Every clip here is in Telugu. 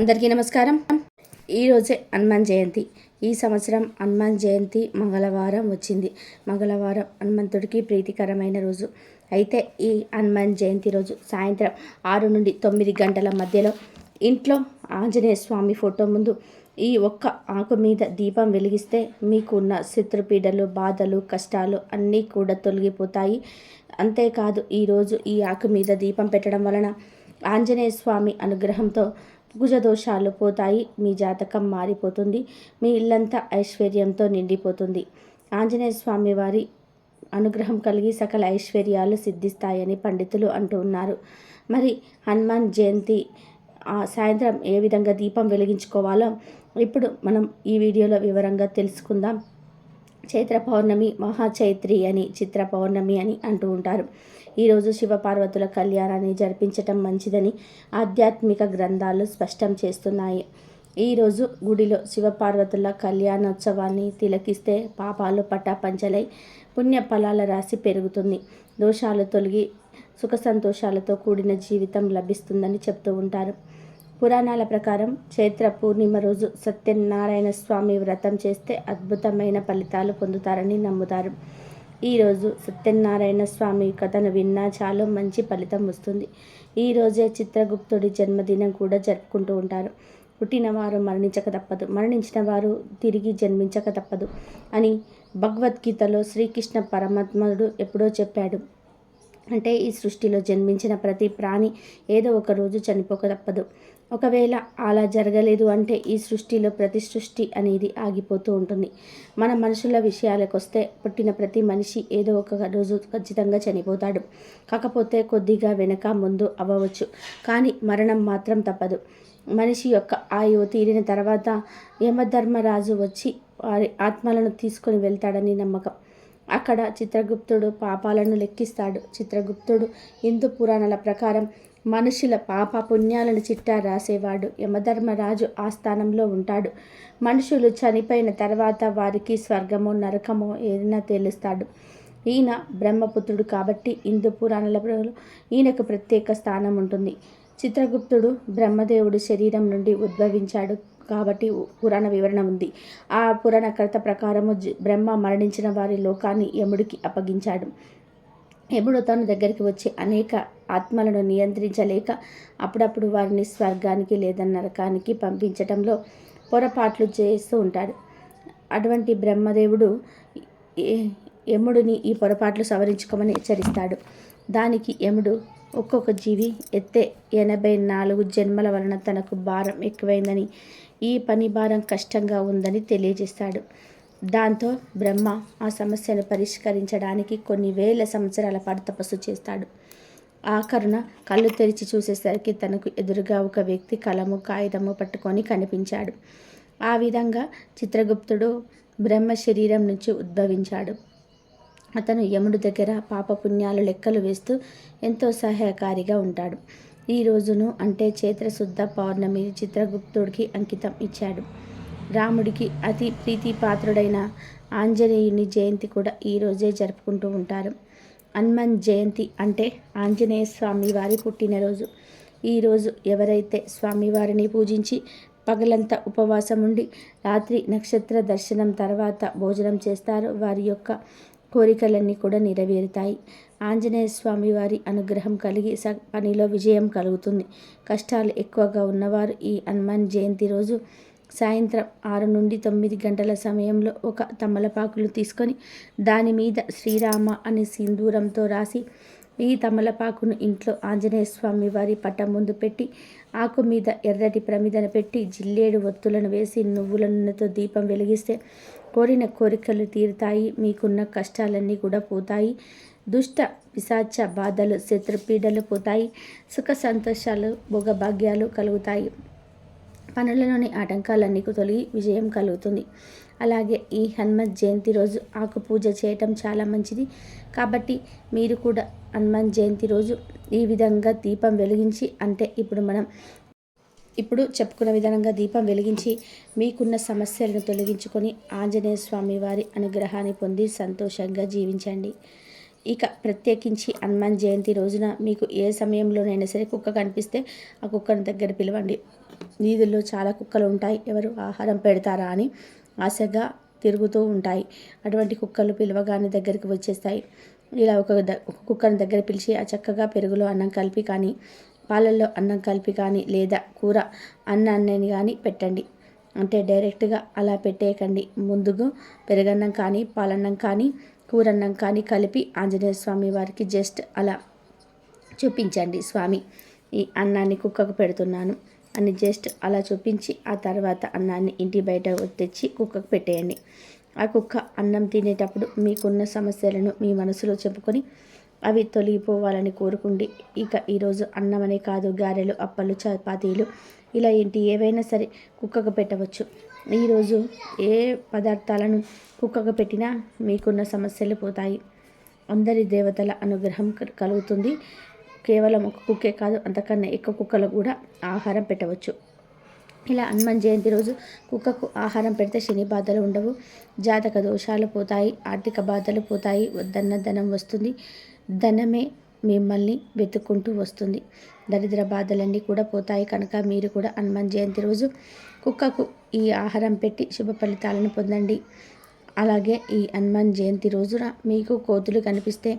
అందరికీ నమస్కారం. ఈరోజే హనుమాన్ జయంతి. ఈ సంవత్సరం హనుమాన్ జయంతి మంగళవారం వచ్చింది. మంగళవారం హనుమంతుడికి ప్రీతికరమైన రోజు. అయితే ఈ హనుమాన్ జయంతి రోజు సాయంత్రం ఆరు నుండి తొమ్మిది గంటల మధ్యలో ఇంట్లో ఆంజనేయ స్వామి ఫోటో ముందు ఈ ఒక్క ఆకు మీద దీపం వెలిగిస్తే మీకున్న శత్రుపీడలు బాధలు కష్టాలు అన్నీ కూడా తొలగిపోతాయి. అంతేకాదు ఈరోజు ఈ ఆకు మీద దీపం పెట్టడం వలన ఆంజనేయ స్వామి అనుగ్రహంతో కుజదోషాలు పోతాయి మీ జాతకం మారిపోతుంది మీ ఇల్లంతా ఐశ్వర్యంతో నిండిపోతుంది. ఆంజనేయ స్వామి వారి అనుగ్రహం కలిగి సకల ఐశ్వర్యాలు సిద్ధిస్తాయని పండితులు అంటూ ఉన్నారు. మరి హనుమాన్ జయంతి సాయంత్రం ఏ విధంగా దీపం వెలిగించుకోవాలో ఇప్పుడు మనం ఈ వీడియోలో వివరంగా తెలుసుకుందాం. చైత్ర పౌర్ణమి మహాచైత్రి అని చిత్ర పౌర్ణమి అని అంటూ ఉంటారు. ఈరోజు శివపార్వతుల కళ్యాణాన్ని జరిపించటం మంచిదని ఆధ్యాత్మిక గ్రంథాలు స్పష్టం చేస్తున్నాయి. ఈరోజు గుడిలో శివపార్వతుల కళ్యాణోత్సవాన్ని తిలకిస్తే పాపాలు పటాపంచలై పుణ్య ఫలాల రాశి పెరుగుతుంది. దోషాలు తొలగి సుఖ సంతోషాలతో కూడిన జీవితం లభిస్తుందని చెప్తూ ఉంటారు. పురాణాల ప్రకారం చైత్ర పూర్ణిమ రోజు సత్యనారాయణ స్వామి వ్రతం చేస్తే అద్భుతమైన ఫలితాలు పొందుతారని నమ్ముతారు. ఈరోజు సత్యనారాయణ స్వామి కథను విన్నా చాలా మంచి ఫలితం వస్తుంది. ఈరోజే చిత్రగుప్తుడి జన్మదినం కూడా జరుపుకుంటూ ఉంటారు. పుట్టినవారు మరణించక తప్పదు. మరణించిన వారు తిరిగి జన్మించక తప్పదు అని భగవద్గీతలో శ్రీకృష్ణ పరమాత్ముడు ఎప్పుడో చెప్పాడు. అంటే ఈ సృష్టిలో జన్మించిన ప్రతి ప్రాణి ఏదో ఒక రోజు చనిపోక తప్పదు. ఒకవేళ అలా జరగలేదు అంటే ఈ సృష్టిలో ప్రతి సృష్టి అనేది ఆగిపోతూ ఉంటుంది. మన మనుషుల విషయాలకు వస్తే పుట్టిన ప్రతి మనిషి ఏదో ఒక రోజు ఖచ్చితంగా చనిపోతాడు. కాకపోతే కొద్దిగా వెనక ముందు అవ్వవచ్చు. కానీ మరణం మాత్రం తప్పదు. మనిషి యొక్క ఆయువు తీరిన తర్వాత యమధర్మరాజు వచ్చి వారి ఆత్మలను తీసుకొని వెళ్తాడని నమ్మకం. అక్కడ చిత్రగుప్తుడు పాపాలను లెక్కిస్తాడు. చిత్రగుప్తుడు హిందూ పురాణాల ప్రకారం మనుషుల పాప పుణ్యాలను చిట్టా రాసేవాడు. యమధర్మరాజు ఆ స్థానంలో ఉంటాడు. మనుషులు చనిపోయిన తర్వాత వారికి స్వర్గమో నరకమో ఏదైనా తేలుస్తాడు. ఈయన బ్రహ్మపుత్రుడు కాబట్టి హిందూ పురాణాలలో ఈయనకు ప్రత్యేక స్థానం ఉంటుంది. చిత్రగుప్తుడు బ్రహ్మదేవుడు శరీరం నుండి ఉద్భవించాడు కాబట్టి పురాణ వివరణ ఉంది. ఆ పురాణ ప్రకారము బ్రహ్మ మరణించిన వారి లోకాన్ని యముడికి అప్పగించాడు. యముడు తన దగ్గరికి వచ్చి అనేక ఆత్మలను నియంత్రించలేక అప్పుడప్పుడు వారిని స్వర్గానికి లేదా నరకానికి పంపించటంలో పొరపాట్లు చేస్తూ ఉంటాడు. అటువంటి బ్రహ్మదేవుడు యముడిని ఈ పొరపాట్లు సవరించుకోమని హెచ్చరిస్తాడు. దానికి యముడు ఒక్కొక్క జీవి ఎత్తే ఎనభై నాలుగు జన్మల వలన తనకు భారం ఎక్కువైందని ఈ పని భారం కష్టంగా ఉందని తెలియజేస్తాడు. దాంతో బ్రహ్మ ఆ సమస్యను పరిష్కరించడానికి కొన్ని వేల సంవత్సరాల పాటు తపస్సు చేస్తాడు. ఆ కరుణ కళ్ళు తెరిచి చూసేసరికి తనకు ఎదురుగా ఒక వ్యక్తి కలము కాగితము పట్టుకొని కనిపించాడు. ఆ విధంగా చిత్రగుప్తుడు బ్రహ్మ శరీరం నుంచి ఉద్భవించాడు. అతను యముడు దగ్గర పాపపుణ్యాలు లెక్కలు వేస్తూ ఎంతో సహాయకారిగా ఉంటాడు. ఈ రోజును అంటే చైత్రశుద్ధ పౌర్ణమి చిత్రగుప్తుడికి అంకితం ఇచ్చాడు. రాముడికి అతి ప్రీతిపాత్రుడైన ఆంజనేయుని జయంతి కూడా ఈరోజే జరుపుకుంటూ ఉంటారు. హనుమన్ జయంతి అంటే ఆంజనేయ స్వామి వారి పుట్టినరోజు. ఈరోజు ఎవరైతే స్వామివారిని పూజించి పగలంతా ఉపవాసం ఉండి రాత్రి నక్షత్ర దర్శనం తర్వాత భోజనం చేస్తారో వారి యొక్క కోరికలన్నీ కూడా నెరవేరుతాయి. ఆంజనేయ స్వామి వారి అనుగ్రహం కలిగి స పనిలో విజయం కలుగుతుంది. కష్టాలు ఎక్కువగా ఉన్నవారు ఈ హనుమాన్ జయంతి రోజు సాయంత్రం ఆరు నుండి తొమ్మిది గంటల సమయంలో ఒక తమలపాకులు తీసుకొని దాని మీద శ్రీరామ అనే సింధూరంతో రాసి ఈ తమలపాకును ఇంట్లో ఆంజనేయ స్వామి వారి పట్ట ముందు పెట్టి ఆకు మీద ఎర్రటి ప్రమిదన పెట్టి జిల్లేడు ఒత్తులను వేసి నువ్వుల నూనెతో దీపం వెలిగిస్తే కోరిన కోరికలు తీరుతాయి మీకున్న కష్టాలన్నీ కూడా పోతాయి. దుష్ట పిశాచ బాధలు శత్రుపీడలు పోతాయి సుఖ సంతోషాలు భోగభాగ్యాలు కలుగుతాయి. పనులలోని ఆటంకాలన్నీ తొలగి విజయం కలుగుతుంది. అలాగే ఈ హనుమత్ జయంతి రోజు ఆకు పూజ చేయటం చాలా మంచిది. కాబట్టి మీరు కూడా హనుమాన్ జయంతి రోజు ఈ విధంగా దీపం వెలిగించి అంటే ఇప్పుడు మనం ఇప్పుడు చెప్పుకున్న విధానంగా దీపం వెలిగించి మీకున్న సమస్యలను తొలగించుకొని ఆంజనేయ స్వామి వారి అనుగ్రహాన్ని పొంది సంతోషంగా జీవించండి. ఇక ప్రత్యేకించి హనుమాన్ జయంతి రోజున మీకు ఏ సమయంలోనైనా సరే కుక్క కనిపిస్తే ఆ కుక్కను దగ్గర పిలవండి. వీధుల్లో చాలా కుక్కలు ఉంటాయి ఎవరు ఆహారం పెడతారా అని ఆశగా తిరుగుతూ ఉంటాయి. అటువంటి కుక్కలు పిలవగానే దగ్గరికి వచ్చేస్తాయి. ఇలా ఒక ద ఒక కుక్కను దగ్గర పిలిచి ఆ చక్కగా పెరుగులో అన్నం కలిపి కానీ పాలల్లో అన్నం కలిపి కానీ లేదా కూర అన్నాన్ని కానీ పెట్టండి. అంటే డైరెక్ట్గా అలా పెట్టేయకండి. ముందుగా పెరుగన్నం కానీ పాలన్నం కానీ కూరన్నం కానీ కలిపి ఆంజనేయ స్వామి వారికి జస్ట్ అలా చూపించండి. స్వామి ఈ అన్నాన్ని కుక్కకు పెడుతున్నాను. అని జస్ట్ అలా చూపించి ఆ తర్వాత అన్నాన్ని ఇంటి బయట తెచ్చి కుక్కకు పెట్టేయండి. ఆ కుక్క అన్నం తినేటప్పుడు మీకున్న సమస్యలను మీ మనసులో చెప్పుకొని అవి తొలగిపోవాలని కోరుకుండి. ఇక ఈరోజు అన్నం అనే కాదు గారెలు అప్పలు చపాతీలు ఇలా ఏంటి ఏవైనా సరే కుక్కకు పెట్టవచ్చు. ఈరోజు ఏ పదార్థాలను కుక్కకు పెట్టినా మీకున్న సమస్యలు పోతాయి. అందరి దేవతల అనుగ్రహం కలుగుతుంది. కేవలం ఒక కుక్కే కాదు అంతకన్నా ఎక్కువ కుక్కలకు కూడా ఆహారం పెట్టవచ్చు. ఇలా హనుమాన్ జయంతి రోజు కుక్కకు ఆహారం పెడితే శని బాధలు ఉండవు జాతక దోషాలు పోతాయి ఆర్థిక బాధలు పోతాయి ధన ధనం వస్తుంది ధనమే మిమ్మల్ని వెతుక్కుంటూ వస్తుంది. దరిద్ర బాధలన్నీ కూడా పోతాయి. కనుక మీరు కూడా హనుమాన్ జయంతి రోజు కుక్కకు ఈ ఆహారం పెట్టి శుభ ఫలితాలను పొందండి. అలాగే ఈ హనుమాన్ జయంతి రోజున మీకు కోతులు కనిపిస్తే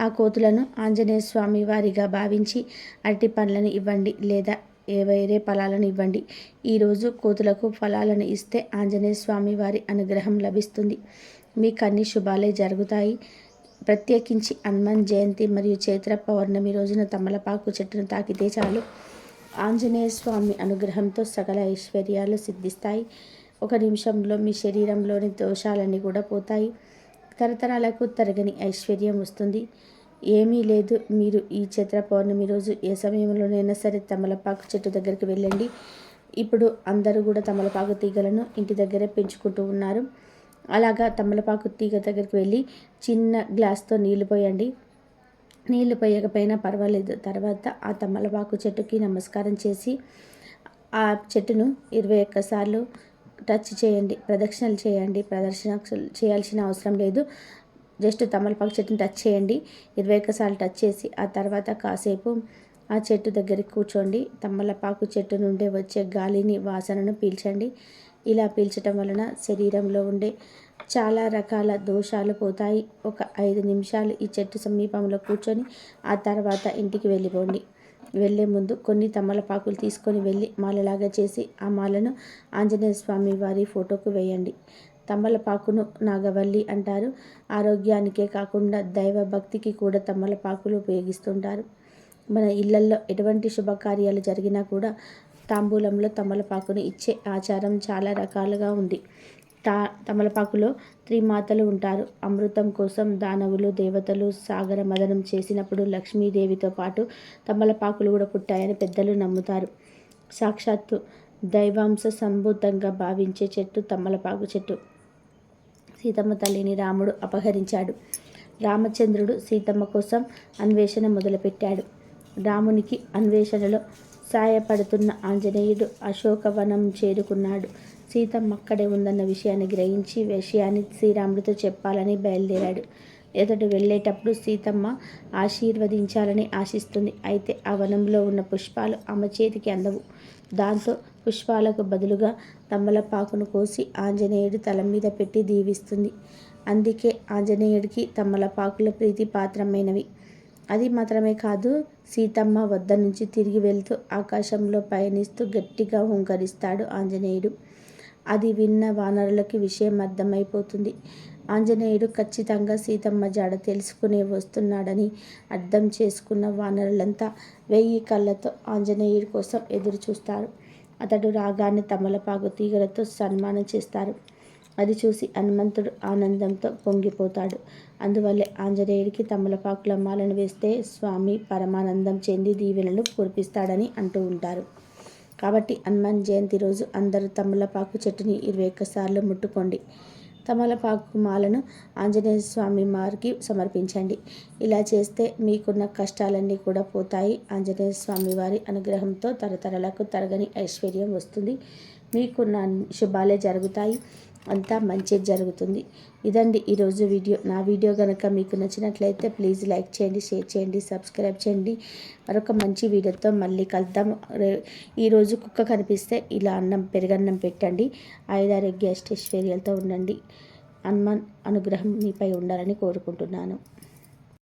ఆ కోతులను ఆంజనేయ స్వామి వారిగా భావించి అరటి పండ్లను ఇవ్వండి లేదా ఏ వేరే ఫలాలను ఇవ్వండి. ఈరోజు కోతులకు ఫలాలను ఇస్తే ఆంజనేయ స్వామి వారి అనుగ్రహం లభిస్తుంది. మీకు అన్ని శుభాలే జరుగుతాయి. ప్రత్యేకించి హనుమాన్ జయంతి మరియు చైత్ర పౌర్ణమి రోజున తమలపాకు చెట్టును తాకితే చాలు. ఆంజనేయ స్వామి అనుగ్రహంతో సకల ఐశ్వర్యాలు సిద్ధిస్తాయి. ఒక నిమిషంలో మీ శరీరంలోని దోషాలన్నీ కూడా పోతాయి. తరతరాలకు తరగని ఐశ్వర్యం వస్తుంది. ఏమీ లేదు. మీరు ఈ చైత్ర పౌర్ణమి రోజు ఏ సమయంలోనైనా సరే తమలపాకు చెట్టు దగ్గరికి వెళ్ళండి. ఇప్పుడు అందరూ కూడా తమలపాకు తీగలను ఇంటి దగ్గరే పెంచుకుంటూ ఉన్నారు. అలాగా తమలపాకు తీగ దగ్గరికి వెళ్ళి చిన్న గ్లాస్తో నీళ్ళు పోయండి. నీళ్ళు పోయకపోయినా పర్వాలేదు. తర్వాత ఆ తమలపాకు చెట్టుకి నమస్కారం చేసి ఆ చెట్టును ఇరవై ఒక్కసార్లు టచ్ చేయండి ప్రదక్షిణలు చేయండి ప్రదర్శన చేయాల్సిన అవసరం లేదు. జస్ట్ తమలపాకు చెట్టుని టచ్ చేయండి ఇరవై ఒక్కసార్లు టచ్ చేసి ఆ తర్వాత కాసేపు ఆ చెట్టు దగ్గరికి కూర్చోండి. తమలపాకు చెట్టు నుండి వచ్చే గాలిని వాసనను పీల్చండి. ఇలా పీల్చటం వలన శరీరంలో ఉండే చాలా రకాల దోషాలు పోతాయి. ఒక ఐదు నిమిషాలు ఈ చెట్టు సమీపంలో కూర్చొని ఆ తర్వాత ఇంటికి వెళ్ళిపోండి. వెళ్ళే ముందు కొన్ని తమలపాకులు తీసుకొని వెళ్ళి మాలలాగా చేసి ఆ మాలను ఆంజనేయ స్వామి వారి ఫోటోకు వేయండి. తమలపాకును నాగవల్లి అంటారు. ఆరోగ్యానికే కాకుండా దైవ భక్తికి కూడా తమలపాకులు ఉపయోగిస్తుంటారు. మన ఇళ్ళల్లో ఎటువంటి శుభకార్యాలు జరిగినా కూడా తాంబూలంలో తమలపాకును ఇచ్చే ఆచారం చాలా రకాలుగా ఉంది. తా తమలపాకులో త్రిమాతలు ఉంటారు. అమృతం కోసం దానవులు దేవతలు సాగర మదనం చేసినప్పుడు లక్ష్మీదేవితో పాటు తమలపాకులు కూడా పుట్టాయని పెద్దలు నమ్ముతారు. సాక్షాత్తు దైవాంశ సంబూతంగా భావించే చెట్టు తమలపాకు చెట్టు. సీతమ్మ తల్లిని రాముడు అపహరించాడు. రామచంద్రుడు సీతమ్మ కోసం అన్వేషణ మొదలుపెట్టాడు. రామునికి అన్వేషణలో సాయపడుతున్న ఆంజనేయుడు అశోకవనం చేరుకున్నాడు. సీతమ్మ అక్కడే ఉందన్న విషయాన్ని గ్రహించి విషయాన్ని శ్రీరాముడితో చెప్పాలని బయలుదేరాడు. ఎదుటి వెళ్ళేటప్పుడు సీతమ్మ ఆశీర్వదించాలని ఆశిస్తుంది. అయితే ఆ వనంలో ఉన్న పుష్పాలు ఆమె చేతికి అందవు. దాంతో పుష్పాలకు బదులుగా తమ్మలపాకును కోసి ఆంజనేయుడు తల మీద పెట్టి దీవిస్తుంది. అందుకే ఆంజనేయుడికి తమ్మలపాకుల ప్రీతి పాత్రమైనవి. అది మాత్రమే కాదు సీతమ్మ వద్ద నుంచి తిరిగి వెళ్తూ ఆకాశంలో పయనిస్తూ గట్టిగా హుంకరిస్తాడు ఆంజనేయుడు. అది విన్న వానరులకి విషయం అర్థమైపోతుంది. ఆంజనేయుడు ఖచ్చితంగా సీతమ్మ జాడ తెలుసుకునే వస్తున్నాడని అర్థం చేసుకున్న వానరులంతా వెయ్యి కళ్ళతో ఆంజనేయుడి కోసం ఎదురు చూస్తారు అతడు రాగాన్ని తమలపాకు తీగలతో సన్మానం చేస్తారు. అది చూసి హనుమంతుడు ఆనందంతో పొంగిపోతాడు. అందువల్లే ఆంజనేయుడికి తమలపాకుల మాలను వేస్తే స్వామి పరమానందం చెంది దీవెనలు కురిపిస్తాడని అంటూ ఉంటారు. కాబట్టి హనుమాన్ జయంతి రోజు అందరూ తమలపాకు చెట్టుని ఇరవై ఒక్కసార్లు ముట్టుకోండి. తమలపాకు మాలను ఆంజనేయ స్వామి వారికి సమర్పించండి. ఇలా చేస్తే మీకున్న కష్టాలన్నీ కూడా పోతాయి. ఆంజనేయ స్వామి వారి అనుగ్రహంతో తరతరలకు తరగని ఐశ్వర్యం వస్తుంది. మీకున్న శుభాలే జరుగుతాయి. అంతా మంచి జరుగుతుంది. ఇదండి ఈరోజు వీడియో. నా వీడియో కనుక మీకు నచ్చినట్లయితే ప్లీజ్ లైక్ చేయండి షేర్ చేయండి సబ్స్క్రైబ్ చేయండి. మరొక మంచి వీడియోతో మళ్ళీ కలుద్దాం. ఈరోజు కుక్క కనిపిస్తే ఇలా అన్నం పెరుగన్నం పెట్టండి. ఐదారోగ్య అష్టైశ్వర్యాలతో ఉండండి. హనుమాన్ అనుగ్రహం మీపై ఉండాలని కోరుకుంటున్నాను.